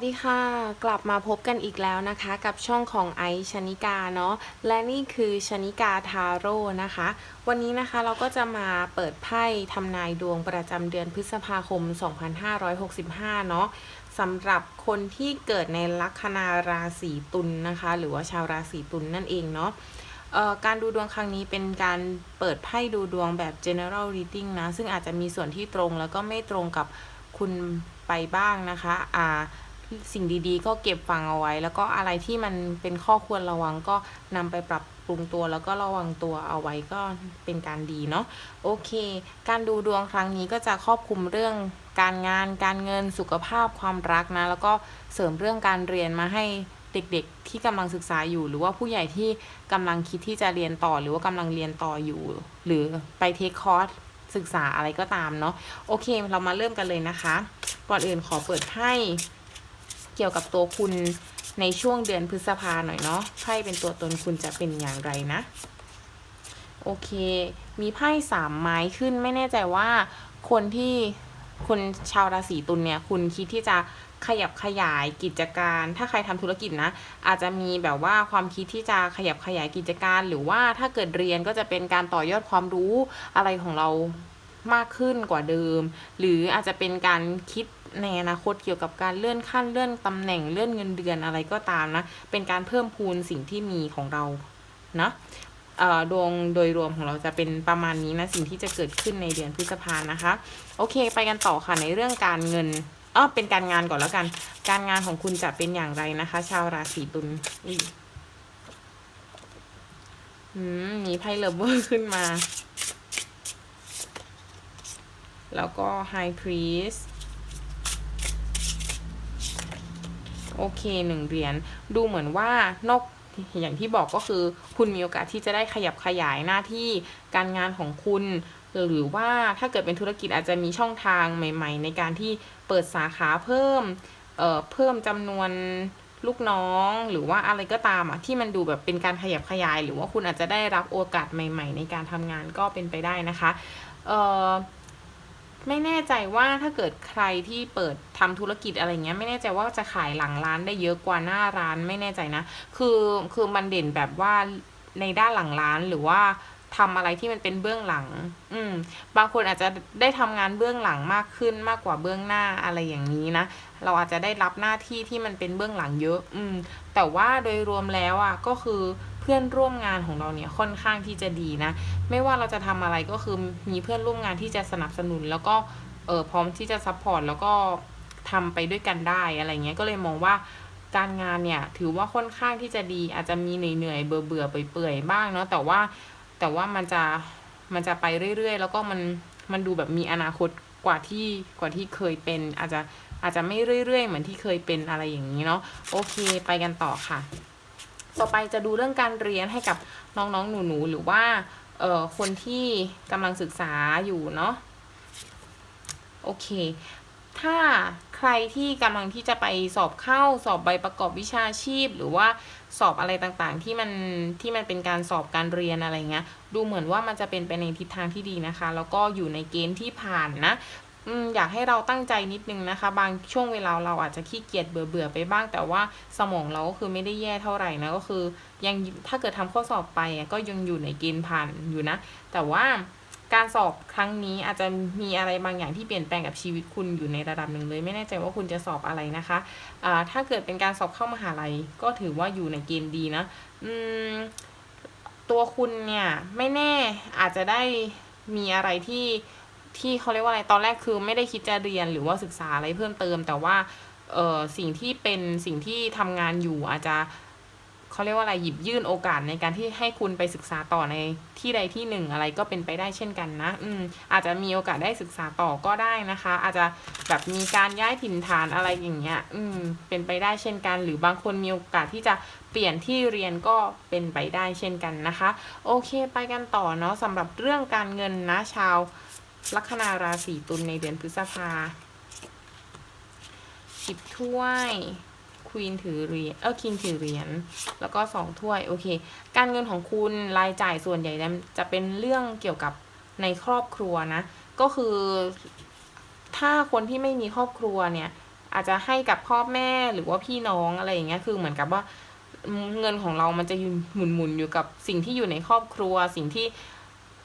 วัสดีค่ะ กลับมาพบกันอีกแล้วนะคะ กับช่องของไอซ์ชนิกาเนาะและนี่คือชนิกาทาโร่นะคะ วันนี้นะคะเราก็จะมาเปิดไพ่ทำนายดวงประจำเดือนพฤษภาคม 2565 เนาะสำหรับคนที่เกิดในลัคนาราศีตุลนนะคะ หรือว่าชาวราศีตุลนนั่นเองเนาะการดูดวงครั้งนี้เป็นการเปิดไพ่ดูดวงแบบ general reading นะ ซึ่งอาจจะมีส่วนที่ตรงแล้วก็ไม่ตรงกับคุณไปบ้างนะคะ อ่า สิ่งดีๆ ก็เก็บฟังเอาไว้ แล้วก็อะไรที่มันเป็นข้อควรระวังก็นำไปปรับปรุงตัวแล้วก็ระวังตัวเอาไว้ก็เป็นการดีเนาะโอเค การดูดวงครั้งนี้ก็จะครอบคลุมเรื่องการงาน การเงินสุขภาพความรักนะ แล้วก็เสริมเรื่องการเรียนมาให้เด็กๆที่กำลังศึกษาอยู่ หรือว่าผู้ใหญ่ที่กำลังคิดที่จะเรียนต่อ หรือว่ากำลังเรียนต่ออยู่ หรือไปเทคคอร์สศึกษาอะไรก็ตามเนาะโอเค เรามาเริ่มกันเลยนะคะก่อนอื่นขอเปิดไพ่ เกี่ยวกับตัวคุณในช่วงเดือนพฤษภาหน่อยเนาะไพ่เป็นตัวตนคุณจะเป็นอย่างไรนะ โอเค มีไพ่สามไม้ขึ้นไม่แน่ใจว่าคนที่คนชาวราศีตุลเนี่ยคุณคิดที่จะขยับขยายกิจการ ถ้าใครทำธุรกิจนะ อาจจะมีแบบว่าความคิดที่จะขยับขยายกิจการ หรือว่าถ้าเกิดเรียนก็จะเป็นการต่อยอดความรู้อะไรของเรามากขึ้นกว่าเดิม หรืออาจจะเป็นการคิด ในอนาคตเกี่ยวกับการเลื่อนขั้นเลื่อนตำแหน่งเลื่อนเงินเดือนอะไรก็ตามนะ เป็นการเพิ่มพูนสิ่งที่มีของเรานะเอ่อดวงโดยรวมของเราจะเป็นประมาณนี้นะ สิ่งที่จะเกิดขึ้นในเดือนพฤษภานะคะ โอเค ไปกันต่อค่ะในเรื่องการเงินอ๋อเป็นการงานก่อนแล้วกัน การงานของคุณจะเป็นอย่างไรนะคะ ชาวราศีตุลย์มีไพ่เลเวอร์ขึ้นมา แล้วก็ High Priest โอเคหนึ่งเหรียญดูเหมือนว่านอกอย่างที่บอกก็คือคุณมีโอกาสที่จะได้ขยับขยายหน้าที่การงานของคุณ หรือว่าถ้าเกิดเป็นธุรกิจอาจจะมีช่องทางใหม่ ๆ ในการที่เปิดสาขาเพิ่มเอ่อเพิ่มจำนวนลูกน้องหรือว่าอะไรก็ตามอะที่มันดูแบบเป็นการขยับขยาย หรือว่าคุณอาจจะได้รับโอกาสใหม่ ๆ ในการทำงานก็เป็นไปได้นะคะเอ่อ ไม่แน่ใจว่าถ้าเกิดใครที่เปิดทำธุรกิจอะไรเงี้ยไม่แน่ใจว่าจะขายหลังร้านได้เยอะกว่าหน้าร้านไม่แน่ใจนะ คือคือมันเด่นแบบว่าในด้านหลังร้านหรือว่าทำอะไรที่มันเป็นเบื้องหลัง อืม บางคนอาจจะได้ทำงานเบื้องหลังมากขึ้นมากกว่าเบื้องหน้าอะไรอย่างนี้นะ เราอาจจะได้รับหน้าที่ที่มันเป็นเบื้องหลังเยอะ อืม แต่ว่าโดยรวมแล้วอะก็คือ พื่อนร่วมงานของเราเนี่ยค่อนข้างที่จะดีนะ ไม่ว่าเราจะทำอะไรก็คือมีเพื่อนร่วมงานที่จะสนับสนุน แล้วก็เออพร้อมที่จะซัพพอร์ตแล้วก็ทำไปด้วยกันได้อะไรเงี้ยก็เลยมองว่าการงานเนี่ยถือว่าค่อนข้างที่จะดี อาจจะมีเหนื่อยๆเบื่อเบื่อเปื่อยๆบ้างเนาะแต่ว่าแต่ว่ามันจะมันจะไปเรื่อยๆ แล้วก็มันมันดูแบบมีอนาคตกว่าที่กว่าที่เคยเป็น อาจจะอาจจะไม่เรื่อยๆ เหมือนที่เคยเป็นอะไรอย่างนี้เนาะโอเค ไปกันต่อค่ะ ต่อไปจะดูเรื่องการเรียนให้กับน้องๆ หนูๆ หรือว่าเอ่อคนที่กำลังศึกษาอยู่เนาะโอเค ถ้าใครที่กำลังที่จะไปสอบเข้าสอบใบประกอบวิชาชีพ หรือว่าสอบอะไรต่างๆ ที่มันที่มันเป็นการสอบการเรียนอะไรเงี้ย ดูเหมือนว่ามันจะเป็นไปในทิศทางที่ดีนะคะ แล้วก็อยู่ในเกณฑ์ที่ผ่านนะ อยากให้เราตั้งใจนิดนึงนะคะ บางช่วงเวลาเราอาจจะขี้เกียจเบื่อเบื่อๆไปบ้าง แต่ว่าสมองเราก็คือไม่ได้แย่เท่าไหร่นะก็คือ ยังถ้าเกิดทำข้อสอบไปก็ยังอยู่ในเกณฑ์ผ่านอยู่นะ แต่ว่าการสอบครั้งนี้อาจจะมีอะไรบางอย่างที่เปลี่ยนแปลงกับชีวิตคุณอยู่ในระดับหนึ่งเลย ไม่แน่ใจว่าคุณจะสอบอะไรนะคะอ่าถ้าเกิดเป็นการสอบเข้ามหาลัย ก็ถือว่าอยู่ในเกณฑ์ดีนะตัวคุณเนี่ยไม่แน่อาจจะได้มีอะไรที่ ที่เขาเรียกว่าอะไรตอนแรกคือไม่ได้คิดจะเรียนหรือว่าศึกษาอะไรเพิ่มเติม แต่ว่าเออสิ่งที่เป็นสิ่งที่ทำงานอยู่อาจจะเขาเรียกว่าอะไรหยิบยื่นโอกาสในการที่ให้คุณไปศึกษาต่อในที่ใดที่หนึ่งอะไรก็เป็นไปได้เช่นกันนะ อืมอาจจะมีโอกาสได้ศึกษาต่อก็ได้นะคะ อาจจะแบบมีการย้ายถิ่นฐานอะไรอย่างเงี้ย อืม เป็นไปได้เช่นกัน หรือบางคนมีโอกาสที่จะเปลี่ยนที่เรียนก็เป็นไปได้เช่นกันนะคะ โอเค ไปกันต่อเนาะสำหรับเรื่องการเงินนะชาว ลัคนาราศีตุลในเดือนพฤษภาสิบถ้วยควีนถือเหรียญเออคิงถือเหรียญแล้วก็สองถ้วยโอเค การเงินของคุณรายจ่ายส่วนใหญ่จะเป็นเรื่องเกี่ยวกับในครอบครัวนะ ก็คือ ถ้าคนที่ไม่มีครอบครัวเนี่ย อาจจะให้กับพ่อแม่หรือว่าพี่น้องอะไรอย่างเงี้ยคือเหมือนกับว่าเงินของเรามันจะหมุนหมุนๆอยู่กับสิ่งที่อยู่ในครอบครัว สิ่งที่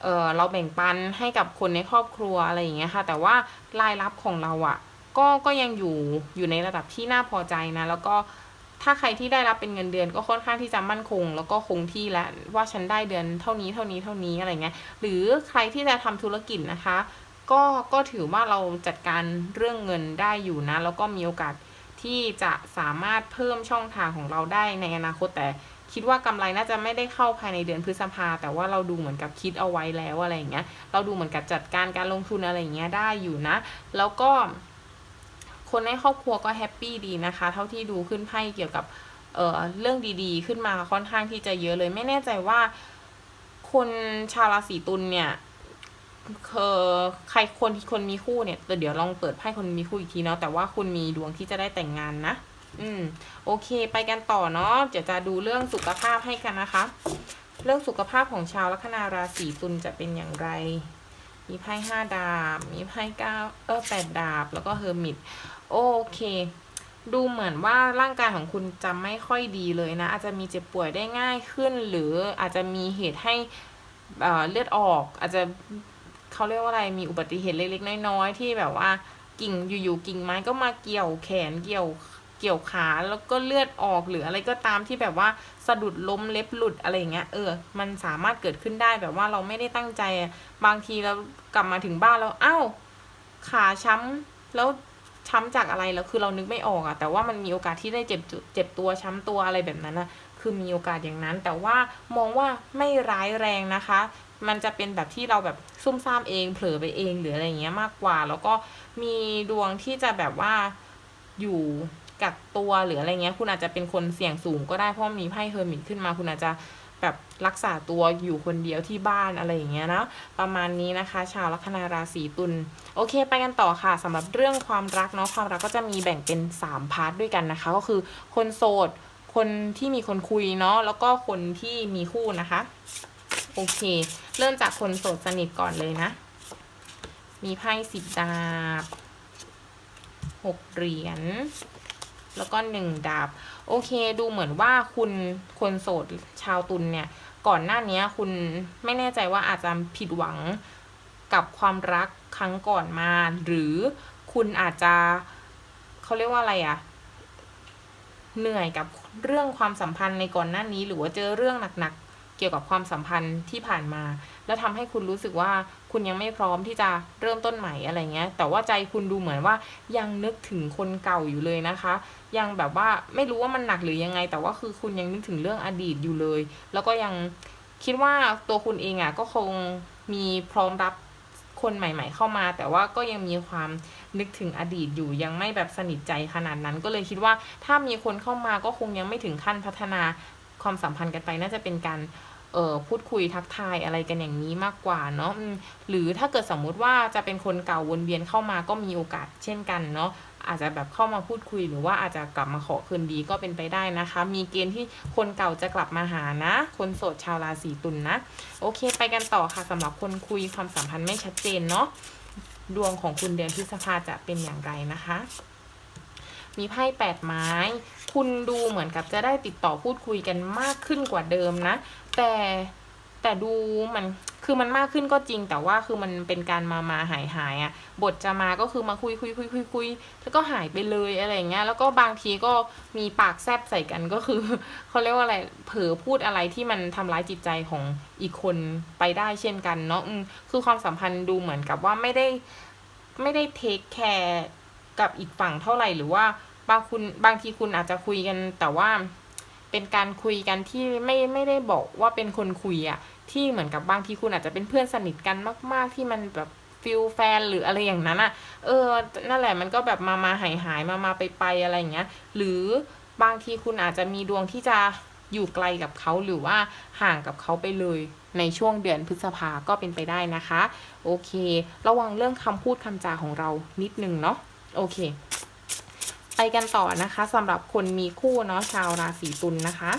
เออเราแบ่งปันให้กับคนในครอบครัวอะไรอย่างเงี้ยค่ะ แต่ว่ารายรับของเราอะ่ะ ก็ก็ยังอยู่อยู่ในระดับที่น่าพอใจนะ แล้วก็ถ้าใครที่ได้รับเป็นเงินเดือนก็ค่อนข้างที่จะมั่นคง แล้วก็คงที่แล้วว่าฉันได้เดือนเท่านี้เท่านี้เท่านี้อะไรเงี้ยหรือใครที่จะทำธุรกิจนะคะ ก็ก็ถือว่าเราจัดการเรื่องเงินได้อยู่นะ แล้วก็มีโอกาสที่จะสามารถเพิ่มช่องทางของเราได้ในอนาคตแต่ คิดว่ากำไรน่าจะไม่ได้เข้าภายในเดือนพฤษภา แต่ว่าเราดูเหมือนกับคิดเอาไว้แล้วอะไรอย่างเงี้ย เราดูเหมือนกับจัดการการลงทุนอะไรอย่างเงี้ยได้อยู่นะ แล้วก็ คนในครอบครัวก็แฮปปี้ดีนะคะ เท่าที่ดูขึ้นไพ่เกี่ยวกับเอ่อเรื่องดีๆ ขึ้นมาค่อนข้างที่จะเยอะเลย ไม่แน่ใจว่า คนชาวราศีตุลเนี่ยเคอใครคนคนมีคู่เนี่ยแต่เดี๋ยวลองเปิดไพ่คนมีคู่อีกทีเนาะแต่ว่าคุณมีดวงที่จะได้แต่งงานนะ อืม โอเค ไปกันต่อเนาะ เดี๋ยวจะดูเรื่องสุขภาพให้กันนะคะ เรื่องสุขภาพของชาวลัคนาราศีตุลจะเป็นอย่างไร มีไพ่ห้าดาบ มีไพ่เก้าเออแปดดาบ แล้วก็เฮอร์มิต โอเค ดูเหมือนว่าร่างกายของคุณจะไม่ค่อยดีเลยนะ อาจจะมีเจ็บป่วยได้ง่ายขึ้น หรืออาจจะมีเหตุให้เอ่อเลือดออก อาจจะเขาเรียกว่าอะไร มีอุบัติเหตุเล็กๆน้อยๆที่แบบว่ากิ่งอยู่ๆกิ่งไม้ก็มาเกี่ยวแขนเกี่ยว กี่ยวขาแล้วก็เลือดออกหรืออะไรก็ตามที่แบบว่าสะดุดล้มเล็บหลุดอะไรอย่างเงี้ยเออ มันสามารถเกิดขึ้นได้แบบว่าเราไม่ได้ตั้งใจบางทีเรากลับมาถึงบ้านแล้วอ้าวขาช้ำแล้วช้ำจากอะไรแล้วคือเรานึกไม่ออกอะแต่ว่ามันมีโอกาสที่ได้เจ็บจุเจ็บตัวช้ำตัวอะไรแบบนั้นอะคือมีโอกาสอย่างนั้น แต่ว่ามองว่าไม่ร้ายแรงนะคะ มันจะเป็นแบบที่เราแบบซุ่มซ่ามเอง เผลอไปเองหรืออะไรเงี้ยมากกว่า แล้วก็มีดวงที่จะแบบว่าอยู่ กักตัวหรืออะไรเงี้ย คุณอาจจะเป็นคนเสี่ยงสูงก็ได้เพราะมีไพ่เฮอร์มิตขึ้นมา คุณอาจจะแบบรักษาตัวอยู่คนเดียวที่บ้านอะไรอย่างเงี้ยนะประมาณนี้นะคะ ชาวลัคนาราศีตุลโอเค ไปกันต่อค่ะสำหรับเรื่องความรักเนาะความรักก็จะมีแบ่งเป็น 3 พาร์ทด้วยกันนะคะ ก็คือคนโสด คนที่มีคนคุยเนาะแล้วก็คนที่มีคู่นะคะ โอเค เริ่มจากคนโสดสนิทก่อนเลยนะ มีไพ่สิบดาบหกเหรียญ แล้วก็หนึ่งดาบ โอเค ดูเหมือนว่าคุณคนโสดชาวตุลเนี่ย ก่อนหน้านี้คุณไม่แน่ใจว่าอาจจะผิดหวังกับความรักครั้งก่อนมา หรือคุณอาจจะเขาเรียกว่าอะไรอะเหนื่อยกับเรื่องความสัมพันธ์ในก่อนหน้านี้ หรือว่าเจอเรื่องหนักๆ เกี่ยวกับความสัมพันธ์ที่ผ่านมา แล้วทำให้คุณรู้สึกว่าคุณยังไม่พร้อมที่จะเริ่มต้นใหม่อะไรเงี้ย แต่ว่าใจคุณดูเหมือนว่ายังนึกถึงคนเก่าอยู่เลยนะคะ ยังแบบว่าไม่รู้ว่ามันหนักหรือยังไง แต่ว่าคือคุณยังนึกถึงเรื่องอดีตอยู่เลย แล้วก็ยังคิดว่าตัวคุณเองอะก็คงมีพร้อมรับคนใหม่ ๆ เข้ามา แต่ว่าก็ยังมีความนึกถึงอดีตอยู่ยังไม่แบบสนิทใจขนาดนั้น ก็เลยคิดว่าถ้ามีคนเข้ามาก็คงยังไม่ถึงขั้นพัฒนา ความสัมพันธ์กันไปน่าจะเป็นการเออพูดคุยทักทายอะไรกันอย่างนี้มากกว่าเนาะหรือถ้าเกิดสมมุติว่าจะเป็นคนเก่าวนเวียนเข้ามาก็มีโอกาสเช่นกันเนาะอาจจะแบบเข้ามาพูดคุยหรือว่าอาจจะกลับมาขอคืนดีก็เป็นไปได้นะคะ มีเกณฑ์ที่คนเก่าจะกลับมาหานะ คนโสดชาวราศีตุลนนะโอเค ไปกันต่อค่ะสำหรับคนคุยความสัมพันธ์ไม่ชัดเจนเนาะดวงของคุณเดือนพฤษภาจะเป็นอย่างไรนะคะ มีไพ่แปดไม้ คุณดูเหมือนกับจะได้ติดต่อพูดคุยกันมากขึ้นกว่าเดิมนะ แต่แต่ดูมันคือมันมากขึ้นก็จริง แต่ว่าคือมันเป็นการมามาหายหายอะ่ะ บทจะมาก็คือมาคุยคุยคุยคุยคุยแล้วก็หายไปเลยอะไรเงี้ย แล้วก็บางทีก็มีปากแซบใส่กันก็คือเขาเรียกว่าอะไร เผลอพูดอะไรที่มันทำร้ายจิตใจของอีกคนไปได้เช่นกันเนาะคือความสัมพันธ์ดูเหมือนกับว่าไม่ได้ไม่ได้เทคแคร์ กับอีกฝั่งเท่าไหร่หรือว่าบางคุณบางทีคุณอาจจะคุยกันแต่ว่าเป็นการคุยกันที่ไม่ไม่ได้บอกว่าเป็นคนคุยอะที่เหมือนกับบางทีคุณอาจจะเป็นเพื่อนสนิทกันมาก ๆ ที่มันแบบฟิลแฟนหรืออะไรอย่างนั้นอะเออ นั่นแหละมันก็แบบมามาหายหายมามาไปไปอะไรอย่างเงี้ย หรือบางทีคุณอาจจะมีดวงที่จะอยู่ไกลกับเขาหรือว่าห่างกับเขาไปเลยในช่วงเดือนพฤษภาก็เป็นไปได้นะคะ โอเค ระวังเรื่องคำพูดคำจาของเรานิดนึงเนาะ โอเค ไปกันต่อนะคะสำหรับคนมีคู่เนาะชาวราศีตุลนนะคะ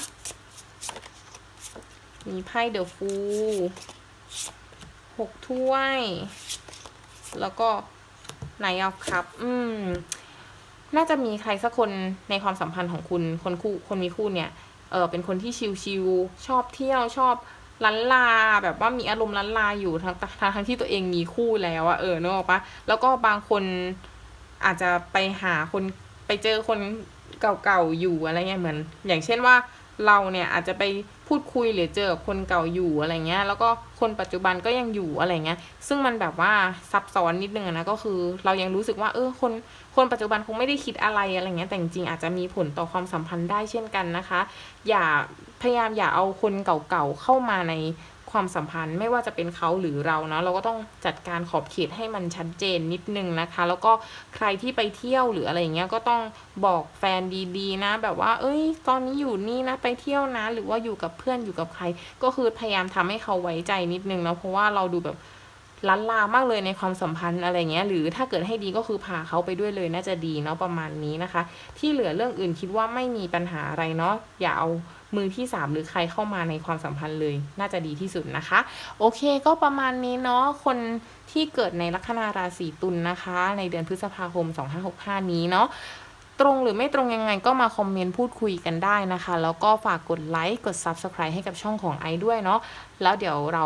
มีไพ่เดอะฟูหกถ้วย แล้วก็ไนออฟคัพอืม น่าจะมีใครสักคนในความสัมพันธ์ของคุณ คนคู่ คนมีคู่เนี่ย เออเป็นคนที่ชิลๆ ชอบเที่ยว ชอบลันลา แบบว่ามีอารมณ์ลันลาอยู่ทั้งทั้งที่ตัวเองมีคู่แล้วอะเออนึกออกปะแล้วก็บางคน อาจจะไปหาคนไปเจอคนเก่าๆอยู่อะไรเงี้ยเหมือน อย่างเช่นว่าเราเนี่ยอาจจะไปพูดคุยหรือเจอคนเก่าอยู่อะไรเงี้ย แล้วก็คนปัจจุบันก็ยังอยู่อะไรเงี้ย ซึ่งมันแบบว่าซับซ้อนนิดนึงนะก็คือ เรายังรู้สึกว่า เออคนคนปัจจุบันคงไม่ได้คิดอะไรอะไรเงี้ยแต่จริงๆอาจจะมีผลต่อความสัมพันธ์ได้เช่นกันนะคะ อย่าพยายามอย่าเอาคนเก่าๆเข้ามาใน ความสัมพันธ์ไม่ว่าจะเป็นเขาหรือเราเนาะเราก็ต้องจัดการขอบเขตให้มันชัดเจนนิดนึงนะคะ แล้วก็ใครที่ไปเที่ยวหรืออะไรเงี้ยก็ต้องบอกแฟนดีๆนะ แบบว่า เอ้ย ตอนนี้อยู่นี่นะไปเที่ยวนะ หรือว่าอยู่กับเพื่อนอยู่กับใคร ก็คือพยายามทำให้เขาไว้ใจนิดนึงเนาะเพราะว่าเราดูแบบ ลันลามากเลยในความสัมพันธ์อะไรเงี้ย หรือถ้าเกิดให้ดีก็คือพาเขาไปด้วยเลยน่าจะดีเนาะประมาณนี้นะคะ ที่เหลือเรื่องอื่นคิดว่าไม่มีปัญหาอะไรเนาะอย่าเอามือที่สามหรือใครเข้ามาในความสัมพันธ์เลย น่าจะดีที่สุดนะคะ โอเคก็ประมาณนี้เนาะคนที่เกิดในลัคนาราศีตุลนะคะ ในเดือนพฤษภาคม 2565 นี้เนาะตรงหรือไม่ตรงยังไงก็มาคอมเมนต์พูดคุยกันได้นะคะ แล้วก็ฝากกดไลค์กด Subscribe ให้กับช่องของไอด้วยเนาะแล้วเดี๋ยวเรา